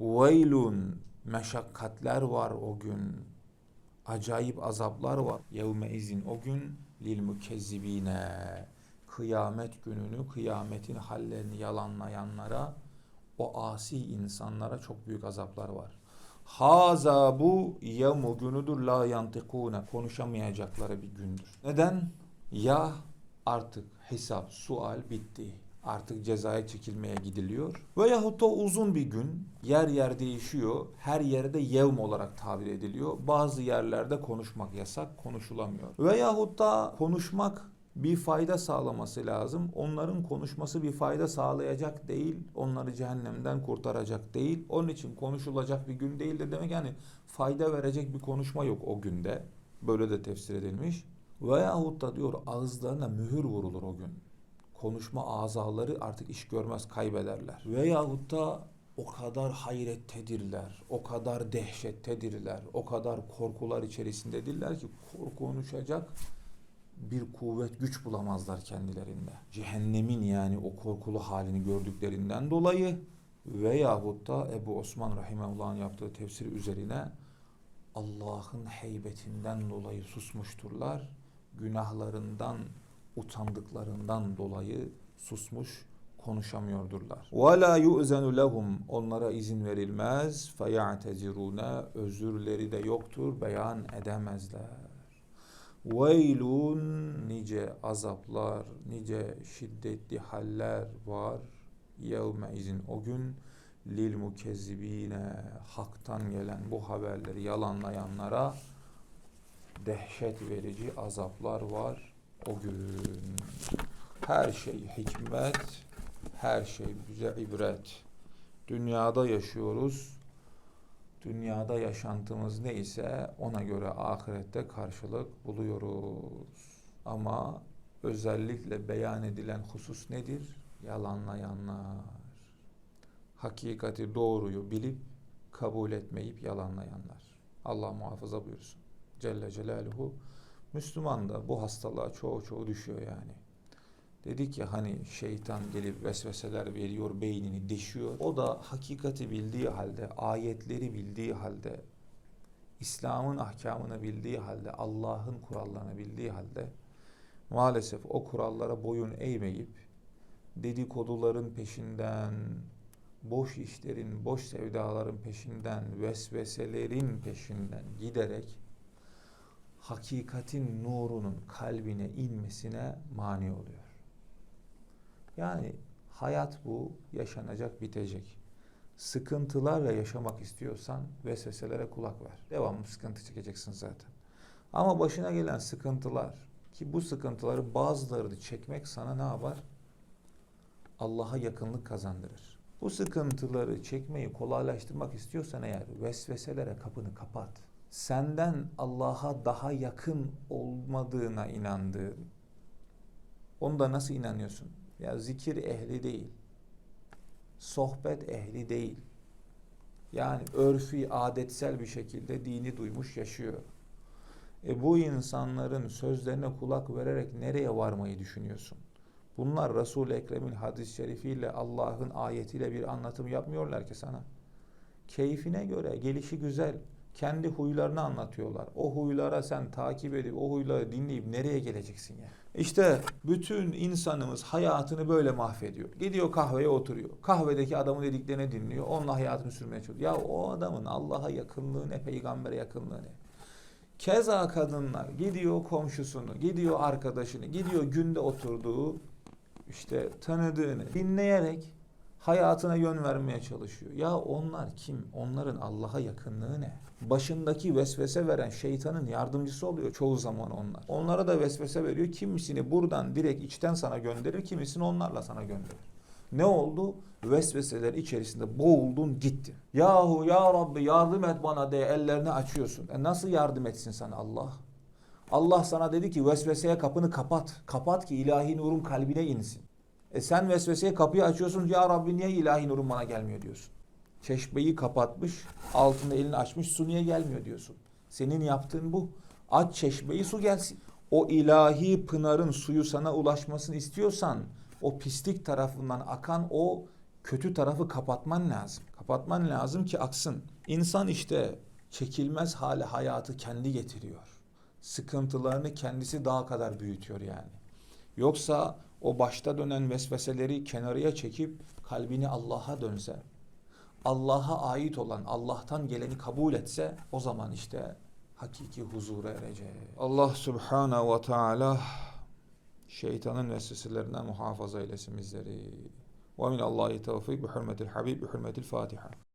Veylun meşakkatler var o gün. Acayip azaplar var. Yevme izin o gün lil mükezzibine. Kıyamet gününü, kıyametin hallerini yalanlayanlara, o asi insanlara çok büyük azaplar var. Haza bu yevmu günüdür la yantikune. Konuşamayacakları bir gündür. Neden? Ya artık hesap, sual bitti. Artık cezaya çekilmeye gidiliyor. Veyahut da uzun bir gün yer yer değişiyor. Her yerde yevm olarak tabir ediliyor. Bazı yerlerde konuşmak yasak, konuşulamıyor. Veyahut da konuşmak bir fayda sağlaması lazım. Onların konuşması bir fayda sağlayacak değil. Onları cehennemden kurtaracak değil. Onun için konuşulacak bir gün değildir demek yani fayda verecek bir konuşma yok o günde. Böyle de tefsir edilmiş. Veyahut da diyor ağızlarına mühür vurulur o gün. Konuşma azaları artık iş görmez kaybederler. Veyahut da o kadar hayrettedirler, o kadar dehşettedirler, o kadar korkular içerisindedirler ki konuşacak bir kuvvet güç bulamazlar kendilerinde. Cehennemin yani o korkulu halini gördüklerinden dolayı veyahut da Ebu Osman Rahimahullah'ın yaptığı tefsir üzerine Allah'ın heybetinden dolayı susmuşturlar. Günahlarından utandıklarından dolayı susmuş konuşamıyordurlar. وَلَا يُؤْذَنُ لَهُمْ Onlara izin verilmez. فَيَعْتَزِرُونَ Özürleri de yoktur, beyan edemezler. Veylun nice azaplar, nice şiddetli haller var. Yevme izin o gün lil mukezzibine haktan gelen bu haberleri yalanlayanlara dehşet verici azaplar var o gün. Her şey hikmet, her şey bize ibret. Dünyada yaşıyoruz. Dünyada yaşantımız neyse ona göre ahirette karşılık buluyoruz. Ama özellikle beyan edilen husus nedir? Yalanlayanlar. Hakikati doğruyu bilip kabul etmeyip yalanlayanlar. Allah muhafaza buyursun. Celle Celaluhu. Müslüman da bu hastalığa çoğu çoğu düşüyor yani. Dedik ya hani şeytan gelip vesveseler veriyor, beynini deşiyor. O da hakikati bildiği halde, ayetleri bildiği halde, İslam'ın ahkamını bildiği halde, Allah'ın kurallarını bildiği halde maalesef o kurallara boyun eğmeyip dedikoduların peşinden, boş işlerin, boş sevdaların peşinden, vesveselerin peşinden giderek hakikatin nurunun kalbine inmesine mani oluyor. Yani hayat bu yaşanacak, bitecek. Sıkıntılarla yaşamak istiyorsan vesveselere kulak ver. Devamlı sıkıntı çekeceksin zaten. Ama başına gelen sıkıntılar ki bu sıkıntıları bazılarını çekmek sana ne yapar? Allah'a yakınlık kazandırır. Bu sıkıntıları çekmeyi kolaylaştırmak istiyorsan eğer vesveselere kapını kapat. Senden Allah'a daha yakın olmadığına inandığın, onda nasıl inanıyorsun? Ya zikir ehli değil. Sohbet ehli değil. Yani örfi, adetsel bir şekilde dini duymuş yaşıyor. E bu insanların sözlerine kulak vererek nereye varmayı düşünüyorsun? Bunlar Resul-i Ekrem'in hadis-i şerifiyle Allah'ın ayetiyle bir anlatım yapmıyorlar ki sana. Keyfine göre gelişi güzel kendi huylarını anlatıyorlar. O huylara sen takip edip o huyları dinleyip nereye geleceksin ya? İşte bütün insanımız hayatını böyle mahvediyor. Gidiyor kahveye oturuyor. Kahvedeki adamın dediklerini dinliyor. Onunla hayatını sürmeye çalışıyor. Ya o adamın Allah'a yakınlığı ne, peygambere yakınlığı ne? Keza kadınlar gidiyor komşusunu, gidiyor arkadaşını, gidiyor günde oturduğu işte tanıdığını dinleyerek hayatına yön vermeye çalışıyor. Ya onlar kim? Onların Allah'a yakınlığı ne? Başındaki vesvese veren şeytanın yardımcısı oluyor çoğu zaman onlar. Onlara da vesvese veriyor. Kimisini buradan direkt içten sana gönderir, kimisini onlarla sana gönderir. Ne oldu? Vesveseler içerisinde boğuldun gittin. Yahu ya Rabbi yardım et bana diye ellerini açıyorsun. E nasıl yardım etsin sana Allah? Allah sana dedi ki vesveseye kapını kapat. Kapat ki ilahi nurun kalbine insin. E sen vesveseye kapıyı açıyorsun. Ya Rabbi niye ilahi nurun bana gelmiyor diyorsun. Çeşmeyi kapatmış, altında elini açmış, su niye gelmiyor diyorsun. Senin yaptığın bu. Aç çeşmeyi su gelsin. O ilahi pınarın suyu sana ulaşmasını istiyorsan o pislik tarafından akan o kötü tarafı kapatman lazım. Kapatman lazım ki aksın. İnsan işte çekilmez hale hayatı kendi getiriyor. Sıkıntılarını kendisi daha kadar büyütüyor yani. Yoksa o başta dönen vesveseleri kenarıya çekip kalbini Allah'a dönse, Allah'a ait olan, Allah'tan geleni kabul etse o zaman işte hakiki huzura erecek. Allah Subhanahu ve Teala şeytanın vesveselerinden muhafaza eylesin bizleri. Ve min Allahi tevfik bi hürmetil habib bi hürmetil Fatiha.